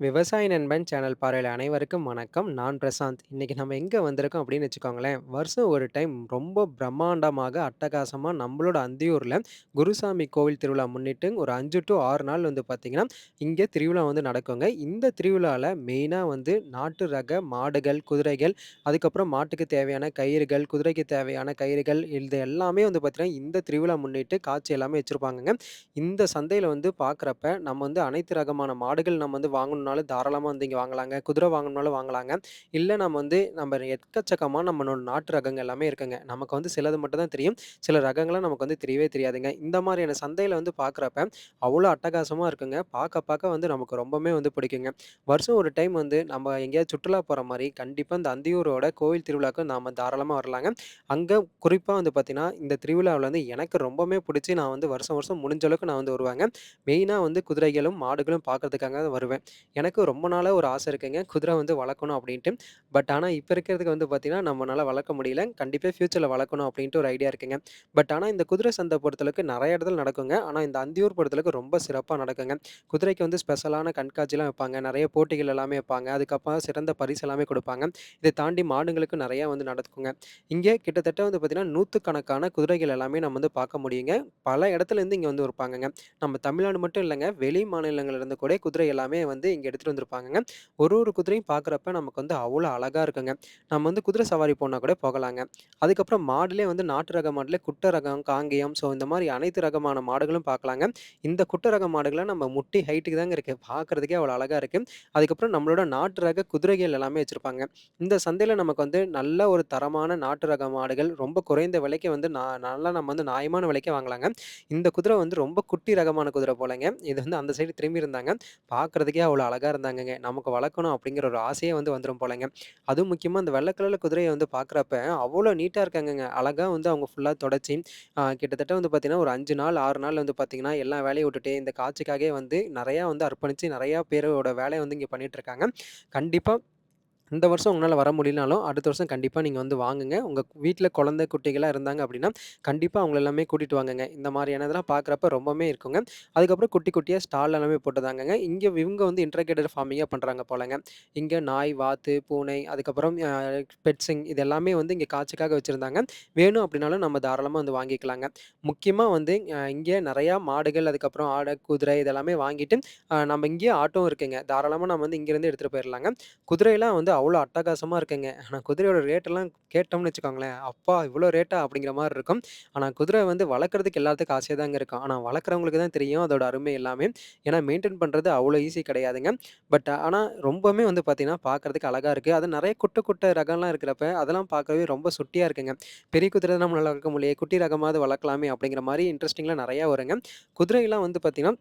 விவசாய நண்பன் சேனல் பார்வையில் அனைவருக்கும் வணக்கம். நான் பிரசாந்த். இன்றைக்கி நம்ம எங்கே வந்திருக்கோம் அப்படின்னு வச்சுக்கோங்களேன், வருஷம் ஒரு டைம் ரொம்ப பிரம்மாண்டமாக, அட்டகாசமாக நம்மளோட அந்தியூரில் குருசாமி கோவில் திருவிழா முன்னிட்டு ஒரு அஞ்சு டூ ஆறு நாள் வந்து பார்த்திங்கன்னா இங்கே திருவிழா வந்து நடக்குங்க. இந்த திருவிழாவில் மெயினாக வந்து நாட்டு ரக மாடுகள், குதிரைகள், அதுக்கப்புறம் மாட்டுக்கு தேவையான கயிறுகள், குதிரைக்கு தேவையான கயிறுகள் இது எல்லாமே வந்து பார்த்தீங்கன்னா, இந்த திருவிழா முன்னிட்டு காட்சி எல்லாமே வச்சுருப்பாங்கங்க இந்த சந்தையில் வந்து பார்க்குறப்ப, நம்ம வந்து அனைத்து ரகமான மாடுகள் நம்ம வந்து வாங்கணும் வாங்கணும்னாலும் தாராளமாக வந்து இங்கே வாங்கலாங்க. குதிரை வாங்கணும்னாலும் வாங்கலாங்க. இல்லை நம்ம வந்து நம்ம எக்கச்சக்கமாக நம்மளோட நாட்டு ரகங்கள் எல்லாமே இருக்குங்க. நமக்கு வந்து சிலது மட்டும் தான் தெரியும். சில ரகங்களை நமக்கு வந்து தெரியவே தெரியாதுங்க. இந்த மாதிரியான சந்தையில் வந்து பார்க்குறப்ப, அவ்வளோ அட்டகாசமாக இருக்குங்க. பார்க்க பார்க்க வந்து நமக்கு ரொம்பவே வந்து பிடிக்குங்க. வருஷம் ஒரு டைம் வந்து நம்ம எங்கேயாவது சுற்றுலா போகிற மாதிரி கண்டிப்பாக இந்த அந்தியூரோட கோவில் திருவிழாவுக்கு நாம் தாராளமாக வரலாங்க. அங்கே குறிப்பாக வந்து பார்த்திங்கன்னா இந்த திருவிழாவில் வந்து எனக்கு ரொம்பவே பிடிச்சி நான் வந்து வருஷம் வருஷம் முடிஞ்ச அளவுக்கு நான் வந்து வருவாங்க மெயினாக வந்து குதிரைகளும், மாடுகளும் பார்க்கறதுக்காக வருவேன். எனக்கு ரொம்ப நாளாக ஒரு ஆசை இருக்குங்க. குதிரை வந்து வளர்க்கணும் அப்படின்ட்டு பட் ஆனால் இப்போ இருக்கிறதுக்கு வந்து பார்த்திங்கன்னா நம்மளால் வளர்க்க முடியல. கண்டிப்பாக ஃப்யூச்சரில் வளர்க்கணும் அப்படின்ட்டு ஒரு ஐடியா இருக்குங்க. பட் ஆனால் இந்த குதிரை சந்தை பொறுத்தளவுக்கு நிறைய இடத்துல நடக்குங்க. ஆனால் இந்த அந்தியூர் பொறுத்தளவுக்கு ரொம்ப சிறப்பாக நடக்குங்க. குதிரைக்கு வந்து ஸ்பெஷலான கண்காட்சிலாம் வைப்பாங்க. நிறைய போட்டிகள் எல்லாமே வைப்பாங்க. அதுக்கப்புறம் சிறந்த பரிசு எல்லாமே கொடுப்பாங்க இதை தாண்டி மாடுங்களுக்கு நிறையா வந்து நடக்குங்க. இங்கே கிட்டத்தட்ட வந்து பார்த்தீங்கன்னா, நூற்றுக்கணக்கான குதிரைகள் எல்லாமே நம்ம வந்து பார்க்க முடியுங்க. பல இடத்துலேருந்து இங்கே வந்து இருப்பாங்கங்க. நம்ம தமிழ்நாடு மட்டும் இல்லைங்க வெளி மாநிலங்கள்லேருந்து கூட குதிரை எல்லாமே வந்து இங்கே எடுத்துகிட்டு வந்திருப்பாங்கங்க. ஒரு ஒரு குதிரையும் பார்க்குறப்ப நமக்கு வந்து அவ்வளோ அழகாக இருக்குங்க. நம்ம வந்து குதிரை சவாரி போனால் கூட போகலாங்க. அதுக்கப்புறம் மாடுலேயே வந்து நாட்டு ரக மாடுல குட்டை ரகம், காங்கேயம் ஸோ இந்த மாதிரி அனைத்து ரகமான மாடுகளும் பார்க்கலாங்க. இந்த குட்டை ரக மாடுகளை நம்ம முட்டி ஹைட்டுக்கு தாங்க இருக்குது பார்க்குறதுக்கே அவ்வளோ அழகாக இருக்குது அதுக்கப்புறம் நம்மளோட நாட்டு ரக குதிரைகள் எல்லாமே வச்சுருப்பாங்க இந்த சந்தையில் நமக்கு வந்து நல்ல ஒரு தரமான நாட்டு ரக மாடுகள் ரொம்ப குறைந்த விலைக்கு வந்து நான் நல்லா நம்ம வந்து நியாயமான விலைக்கு வாங்கலாங்க. இந்த குதிரை வந்து ரொம்ப குட்டி ரகமான குதிரை போலங்க. இது வந்து அந்த சைடு திரும்பி இருந்தாங்க. பார்க்கறதுக்கே அவ்வளோ அழகாக இருந்தாங்கங்க. நமக்கு வளர்க்கணும் அப்படிங்கிற ஒரு ஆசையே வந்து வந்துடும் போலங்க. அதுவும் முக்கியமாக அந்த வெள்ளை கலரில் குதிரையை வந்து பார்க்குறப்ப அவ்வளோ நீட்டாக இருக்காங்கங்க. அழகாக வந்து அவங்க ஃபுல்லாக தொடச்சி கிட்டத்தட்ட வந்து பார்த்தீங்கன்னா, ஒரு அஞ்சு நாள், ஆறு நாள் வந்து பார்த்தீங்கன்னா, எல்லா வேலையும் விட்டுட்டு இந்த காட்சிக்காகவே வந்து நிறையா வந்து அர்ப்பணித்து நிறையா பேரோட வேலையை வந்து இங்கே பண்ணிகிட்ருக்காங்க கண்டிப்பாக இந்த வருஷம் உங்களால் வர முடியலனாலும், அடுத்த வருஷம் கண்டிப்பாக நீங்கள் வந்து வாங்குங்க. உங்கள் வீட்டில் குழந்தை, குட்டிகளாக இருந்தாங்க அப்படின்னா, கண்டிப்பாக அவங்கள எல்லாமே கூட்டிகிட்டு வாங்குங்க இந்த மாரியானதெல்லாம் பார்க்குறப்ப ரொம்பவுமே இருக்குங்க. அதுக்கப்புறம் குட்டி குட்டியாக ஸ்டால் எல்லாமே போட்டுதாங்க இங்கே இவங்க வந்து இன்டர்கிரேட்டட் ஃபார்மிங்காக பண்ணுறாங்க போலங்க. இங்கே நாய், வாத்து, பூனை அதுக்கப்புறம் பெட்ஸிங் இது எல்லாமே வந்து இங்கே காட்சிக்காக வச்சுருந்தாங்க வேணும் அப்படின்னாலும் நம்ம தாராளமாக வந்து வாங்கிக்கலாங்க. முக்கியமாக வந்து இங்கே நிறையா மாடுகள், அதுக்கப்புறம் ஆடை குதிரை இதெல்லாமே வாங்கிட்டு, நம்ம இங்கேயே ஆட்டோம் இருக்குங்க. தாராளமாக நம்ம வந்து இங்கேருந்து எடுத்துகிட்டு போயிடலாங்க குதிரையெல்லாம் வந்து அவ்வளோ அட்டகாசமாக இருக்குங்க. ஆனால் குதிரையோட ரேட்டெல்லாம் கேட்டோம்னு வச்சுக்கோங்களேன், "அப்பா! இவ்வளோ ரேட்டா?" அப்படிங்கிற மாதிரி இருக்கும். ஆனால் குதிரை வந்து வளர்க்குறதுக்கு எல்லாத்துக்கும் ஆசையாக தாங்க இருக்கும். ஆனால் வளர்க்குறவங்களுக்கு தான் தெரியும் அதோட அருமை எல்லாமே. ஏன்னா மெயின்டைன் பண்ணுறது அவ்வளோ ஈஸி கிடையாதுங்க. பட் ஆனால் ரொம்பவுமே வந்து பார்த்தீங்கன்னா, பார்க்கறதுக்கு அழகாக இருக்குது அதுவும் நிறைய குட்ட குட்ட ரகம்லாம் இருக்கிறப்ப, அதெல்லாம் பார்க்கவே ரொம்ப சுட்டியாக இருக்குங்க. பெரிய குதிரை தான் நம்மளால வளர்க்க முடியாது குட்டி ரகமாவது வளர்க்கலாமே அப்படிங்கிற மாதிரி இன்ட்ரெஸ்டிங்லாம் நிறையா வருங்க. குதிரைலாம் வந்து பார்த்தீங்கன்னா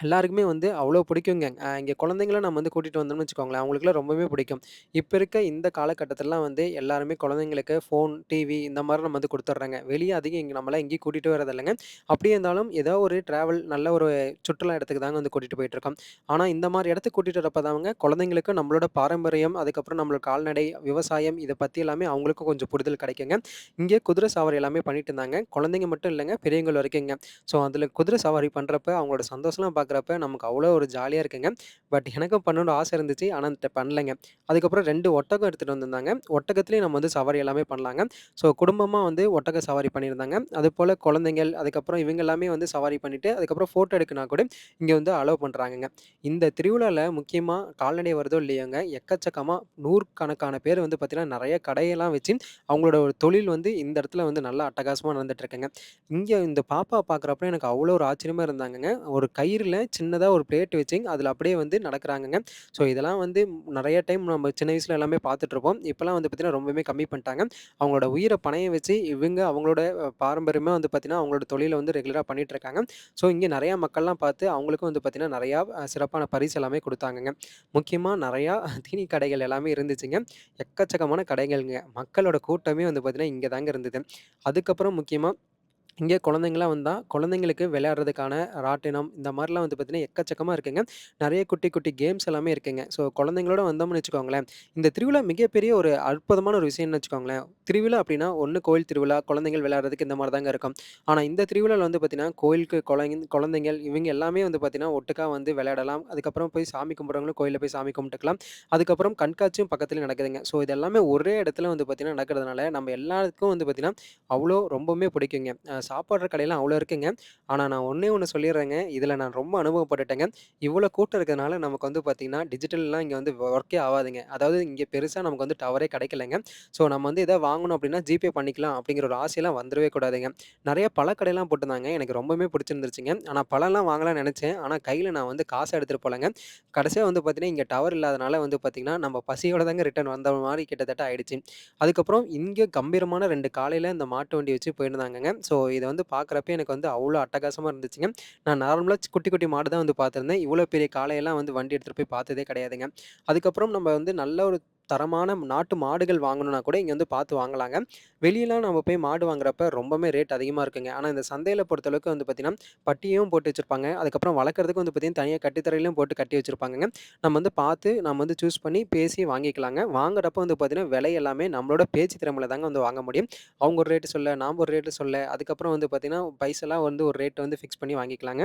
எல்லாருக்குமே வந்து அவ்வளோ பிடிக்குங்க. அ இங்க குழந்தைங்கள நம்ம வந்து கூட்டிட்டு வந்தோம்னு வச்சுக்கோங்களேன், அவங்களுக்குலாம் ரொம்பவே பிடிக்கும். இப்ப இருக்க இந்த காலகட்டத்திலலாம் வந்து எல்லாருமே குழந்தைங்களுக்கு ஃபோன், டிவி இந்த மாரி நம்ம வந்து கொடுத்துட்றாங்க வெளிய அதிகம் இங்க நம்மலாம் எங்கேயும் கூட்டிட்டு வரதில்லங்க. அப்படியே இருந்தாலும் ஏதோ ஒரு டிராவல் நல்ல ஒரு சுற்றுலா இடத்துக்கு தாங்க வந்து கூட்டிட்டு போயிட்டுருக்கோம். ஆனா இந்த மாரி இடத்துக்கு கூட்டிட்டு வரப்ப தாங்க குழந்தைங்களுக்கு நம்மளோட பாரம்பரியம், அதுக்கப்புறம் நம்மளோட கால்நடை, விவசாயம் இத பத்தி எல்லாமே அவங்களுக்கும் கொஞ்சம் புரிதல் கிடைக்குங்க. இங்கே குதிரை சவாரி எல்லாமே பண்ணிட்டு இருந்தாங்க. குழந்தைங்க மட்டும் இல்லங்க, பெரியவங்கள் வரைக்குங்க. ஸோ, அதில குதிரை சவாரி பண்றப்ப, அவங்களோட சந்தோஷம்லாம் பார்க்குறப்ப நமக்கு அவ்வளோ ஒரு ஜாலியாக இருக்குங்க. பட் எனக்கும் பண்ணணும்னு ஆசை இருந்துச்சு. ஆனால் பண்ணலைங்க அதுக்கப்புறம் ரெண்டு ஒட்டகம் எடுத்துகிட்டு வந்திருந்தாங்க. ஒட்டகத்துலேயும் நம்ம வந்து சவாரி எல்லாமே பண்ணலாங்க. ஸோ, குடும்பமாக வந்து ஒட்டக சவாரி பண்ணியிருந்தாங்க. அதுபோல் குழந்தைகள், அதுக்கப்புறம் இவங்க எல்லாமே வந்து சவாரி பண்ணிவிட்டு அதுக்கப்புறம் ஃபோட்டோ எடுக்கினா கூட இங்கே வந்து அலோவ் பண்ணுறாங்கங்க இந்த திருவிழாவில் முக்கியமாக கால்நடை வருதோ இல்லையோங்க, எக்கச்சக்கமாக நூறுக்கணக்கான பேர் வந்து பார்த்திங்கன்னா நிறைய கடையெல்லாம் வச்சு அவங்களோட ஒரு தொழில் வந்து இந்த இடத்துல வந்து நல்லா அட்டகாசமாக நடந்துகிட்ருக்குங்க இங்கே இந்த பாப்பா பார்க்குறப்ப எனக்கு அவ்வளோ ஒரு ஆச்சரியமாக இருந்தாங்கங்க. ஒரு கயிறில் சின்னதாக ஒரு பிளேட் வச்சு, அதில் அப்படியே வந்து நடக்கிறாங்கங்க ஸோ இதெல்லாம் வந்து நிறைய டைம் நம்ம சின்ன வயசில் எல்லாமே பார்த்துட்ருப்போம் இப்போலாம் வந்து பார்த்திங்கன்னா ரொம்பவுமே கம்மி பண்ணிட்டாங்க. அவங்களோட உயிரை பணையை வச்சு இவங்க அவங்களோட பாரம்பரியமாக வந்து பார்த்திங்கன்னா அவங்களோட தொழிலை வந்து ரெகுலராக பண்ணிகிட்டு இருக்காங்க ஸோ இங்கே நிறையா மக்கள்லாம் பார்த்து அவங்களுக்கும் வந்து பார்த்திங்கன்னா நிறையா சிறப்பான பரிசு எல்லாமே கொடுத்தாங்கங்க முக்கியமாக நிறையா தீனி கடைகள் எல்லாமே இருந்துச்சுங்க. எக்கச்சக்கமான கடைகள்ங்க. மக்களோட கூட்டமே வந்து பார்த்திங்கன்னா இங்கே தாங்க இருந்தது. அதுக்கப்புறம் முக்கியமாக இங்கே குழந்தைங்களாம் வந்தால் குழந்தைங்களுக்கு விளையாடுறதுக்கான ராட்டினம், இந்த மாதிரிலாம் வந்து பார்த்திங்கன்னா எக்கச்சக்கமாக இருக்குங்க. நிறைய குட்டி, குட்டி கேம்ஸ் எல்லாமே இருக்குங்க. ஸோ குழந்தைங்களோட வந்தோம்னு வச்சுக்கோங்களேன், இந்த திருவிழா மிகப்பெரிய ஒரு அற்புதமான ஒரு விஷயம்னு வச்சுக்கோங்களேன். திருவிழா அப்படின்னா ஒன்று கோயில் திருவிழா, குழந்தைகள் விளையாடுறதுக்கு இந்த மாதிரி தாங்க இருக்கும். ஆனால் இந்த திருவிழாவில் வந்து பார்த்திங்கன்னா கோயிலுக்கு கொழைங் குழந்தைங்கள் இவங்க எல்லாமே வந்து பார்த்திங்கன்னா ஒட்டுக்கா வந்து விளையாடலாம். அதுக்கப்புறம் போய் சாமி கும்பிட்றவங்களும் கோயிலில் போய் சாமி கும்பிட்டுக்கலாம். அதுக்கப்புறம் கண்காட்சியும் பக்கத்தில் நடக்குதுங்க. ஸோ இது எல்லாமே ஒரே இடத்துல வந்து பார்த்தீங்கன்னா, நடக்கிறதுனால நம்ம எல்லாருக்கும் வந்து பார்த்திங்கன்னா அவ்வளோ ரொம்பவுமே பிடிக்குங்க. சாப்பாடுற கடையெல்லாம் அவ்வளோ இருக்குங்க. ஆனால் நான் ஒன்றே ஒன்று சொல்லிடுறேங்க இதில் நான் ரொம்ப அனுபவப்பட்டுட்டேங்க. இவ்வளோ கூட்டம் இருக்கிறதுனால நமக்கு வந்து பார்த்திங்கன்னா டிஜிட்டல்லாம் இங்கே வந்து ஒர்க்கே ஆகாதுங்க அதாவது இங்கே பெருசாக நமக்கு வந்து டவரே கிடைக்கலங்க. ஸோ நம்ம வந்து எதாவது வாங்கணும் அப்படின்னா ஜிபே பண்ணிக்கலாம் அப்படிங்கிற ஒரு ஆசையெல்லாம் வந்துடவே கூடாதுங்க. நிறைய பழக்கடையெல்லாம் போட்டிருந்தாங்க. எனக்கு ரொம்பவுமே பிடிச்சிருந்துருச்சுங்க. ஆனால் பழம்லாம் வாங்கலாம்னு நினச்சேன் ஆனால் கையில் நான் வந்து காசை எடுத்துகிட்டு போலங்க. கடைசியாக வந்து பார்த்தீங்கன்னா, இங்கே டவர் இல்லாதனால வந்து பார்த்திங்கன்னா நம்ம பசியோட தாங்க ரிட்டர்ன் வந்த மாதிரி கிட்டத்தட்ட ஆயிடுச்சு. அதுக்கப்புறம் இங்கே கம்பீரமான ரெண்டு காலையில் இந்த மாட்டு வண்டி வச்சு போயிருந்தாங்கங்க. ஸோ இதை வந்து பார்க்குறப்ப எனக்கு வந்து அவ்வளோ அட்டகாசமாக இருந்துச்சுங்க. நான் நார்மலாக குட்டி, குட்டி மாடு தான் வந்து பார்த்துருந்தேன். இவ்வளோ பெரிய காளையெல்லாம் வந்து வண்டி எடுத்துகிட்டு போய் பார்த்ததே கிடையாதுங்க. அதுக்கப்புறம் நம்ம வந்து நல்ல ஒரு தரமான நாட்டு மாடுகள் வாங்கணும்னா கூட இங்கே வந்து பார்த்து வாங்கலாங்க. வெளியெலாம் நம்ம போய் மாடு வாங்குறப்ப ரொம்பவுமே ரேட் அதிகமாக இருக்குங்க. ஆனால் இந்த சந்தையில் பொறுத்தளவுக்கு வந்து பார்த்தீங்கன்னா, பட்டியும் போட்டு வச்சுருப்பாங்க அதுக்கப்புறம் வளர்க்கறதுக்கு வந்து பார்த்தீங்கன்னா, தனியாக கட்டுத்தரையிலும் போட்டு கட்டி வச்சுருப்பாங்க நம்ம வந்து பார்த்து நம்ம வந்து சூஸ் பண்ணி பேசி வாங்கிக்கலாங்க. வாங்குறப்ப வந்து பார்த்தீங்கன்னா, விலை எல்லாமே நம்மளோட பேச்சு திறமையில் தாங்க வந்து வாங்க முடியும். அவங்க ஒரு ரேட்டு சொல்ல, நாம் ஒரு ரேட்டு சொல்ல, அதுக்கப்புறம் வந்து பார்த்தீங்கன்னா, பைசெல்லாம் வந்து ஒரு ரேட்டை வந்து ஃபிக்ஸ் பண்ணி வாங்கிக்கலாங்க.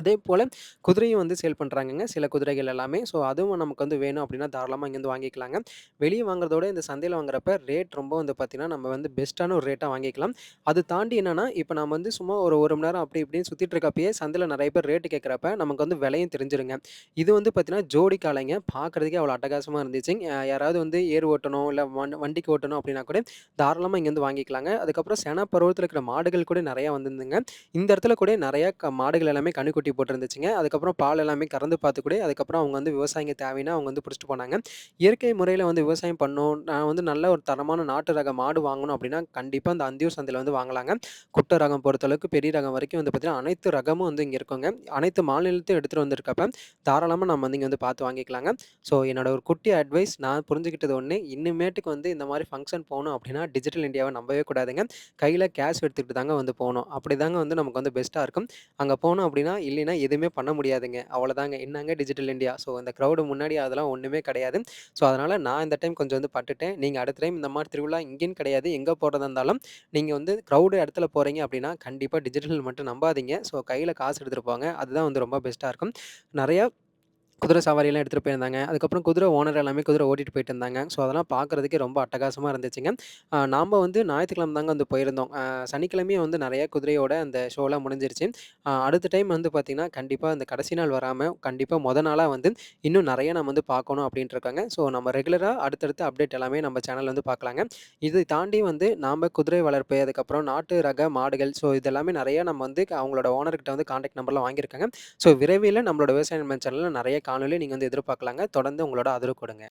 அதே போல் குதிரையும் வந்து சேல் பண்ணுறாங்கங்க சில குதிரைகள் எல்லாமே. ஸோ அதுவும் நமக்கு வந்து வேணும் அப்படின்னா தாராளமாக இங்கேருந்து வாங்கிக்கலாங்க. வெளியே வாங்குறதோட இந்த சந்தையில் வாங்குறப்ப ரேட் ரொம்ப வந்து பார்த்தீங்கன்னா, நம்ம வந்து பெஸ்ட்டான ஒரு ரேட்டாக வாங்கிக்கலாம். அது தாண்டி என்னென்னா இப்போ நம்ம வந்து சும்மா ஒரு ஒரு மணி நேரம் அப்படி இப்படின்னு சுற்றிட்டு இருக்கப்பயே சந்தையில் நிறைய பேர் ரேட்டு கேட்குறப்ப நமக்கு வந்து விலையும் தெரிஞ்சிருங்க. இது வந்து பார்த்திங்கன்னா ஜோடி காலைங்க பார்க்கறதுக்கே அவ்வளோ அட்டகாசமாக இருந்துச்சு. யாராவது வந்து ஏர் ஓட்டணும், இல்லை வண் வண்டிக்கு ஓட்டணும் அப்படின்னா கூட தாராளமாக இங்கேருந்து வாங்கிக்கலாங்க. அதுக்கப்புறம் சென பருவத்தில் இருக்கிற மாடுகள் கூட நிறையா வந்திருந்துங்க. இந்த இடத்துல கூட நிறையா மாடுகள் எல்லாமே கன்னுக்குட்டி போட்டிருந்துச்சுங்க. அதுக்கப்புறம் பால் எல்லாமே கறந்து பார்த்து கூட அதுக்கப்புறம் அவங்க வந்து விவசாயிங்க தேவைன்னா அவங்க வந்து பிடிச்சிட்டு போனாங்க. இயற்கை முறையில் வந்து விவசாயம் பண்ணணும், நான் வந்து நல்ல ஒரு தரமான நாட்டு ரக மாடு வாங்கணும் அப்படின்னா கண்டிப்பாக அந்த அந்தியூர் சந்தையில் வந்து வாங்கலாங்க. குட்ட ரகம் பொறுத்தளவுக்கு பெரிய ரகம் வரைக்கும் வந்து பார்த்திங்கன்னா அனைத்து ரகமும் வந்து இங்கே இருக்குங்க. அனைத்து மாநிலத்தையும் எடுத்துகிட்டு வந்திருக்கப்ப, தாராளமாக நம்ம வந்து இங்கே வந்து பார்த்து வாங்கிக்கலாங்க. ஸோ என்னோட ஒரு குட்டி அட்வைஸ் நான் புரிஞ்சுக்கிட்டது ஒன்று இனிமேட்டுக்கு வந்து இந்த மாதிரி ஃபங்க்ஷன் போகணும் அப்படின்னா டிஜிட்டல் இந்தியாவை நம்பவே கூடாதுங்க. கையில் கேஷ் எடுத்துக்கிட்டு தாங்க வந்து போகணும் அப்படி தாங்க வந்து நமக்கு வந்து பெஸ்ட்டாக இருக்கும். அங்கே போனோம் அப்படின்னா இல்லைன்னா எதுவுமே பண்ண முடியாதுங்க. அவ்வளோதாங்க. என்னங்க டிஜிட்டல் இந்தியா ஸோ இந்த க்ரௌடு முன்னாடி அதெல்லாம் ஒன்றுமே கிடையாது. ஸோ அதனால் நான் இந்த டைம் கொஞ்சம் வந்து பட்டுட்டேன். நீங்கள் அடுத்த டைம் இந்த மாதிரி திருவிழா இங்கேன்னு கிடையாது. எங்கே போகிறதா இருந்தாலும், நீங்கள் வந்து க்ரௌடு இடத்துல போகிறீங்க அப்படின்னா கண்டிப்பாக டிஜிட்டல் மட்டும் நம்பாதீங்க. ஸோ கையில் காசு எடுத்துகிட்டு போங்க. அதுதான் வந்து ரொம்ப பெஸ்ட்டாக இருக்கும். நிறையா குதிரை சவாரியெல்லாம் எடுத்துகிட்டு போயிருந்தாங்க. அதுக்கப்புறம் குதிரை ஓனர் எல்லாமே குதிரை ஓட்டிகிட்டு போயிட்டு இருந்தாங்க. ஸோ அதெல்லாம் பார்க்குறதுக்கே ரொம்ப அட்டகாசமாக இருந்துச்சுங்க. நாம் வந்து ஞாயிற்றுக்கிழமை தாங்க வந்து போயிருந்தோம். சனிக்கிழமையும் வந்து நிறையா குதிரையோட அந்த ஷோலாம் முடிஞ்சிருச்சு. அடுத்த டைம் வந்து பார்த்திங்கன்னா கண்டிப்பாக அந்த கடைசி நாள் வராமல் கண்டிப்பாக மொதல் நாளாக வந்து இன்னும் நிறைய நம்ம வந்து பார்க்கணும் அப்படின்ட்டு இருக்காங்க. ஸோ நம்ம ரெகுலராக அடுத்தடுத்த அப்டேட் எல்லாமே நம்ம சேனல் வந்து பார்க்கலாங்க. இதை தாண்டி வந்து நாம் குதிரை வளர்ப்பு, அதுக்கப்புறம் நாட்டு ரக மாடுகள், ஸோ இதெல்லாமே நிறையா நம்ம வந்து அவங்களோட ஓனர்கிட்ட வந்து கான்டாக்ட் நம்பர்லாம் வாங்கியிருக்காங்க. ஸோ விரைவில் நம்மளோட விவசாய சேனலில் நிறைய காணொலி நீங்கள் வந்து எதிர்பார்க்கலாங்க. தொடர்ந்து உங்களோட ஆதரவு கொடுங்க.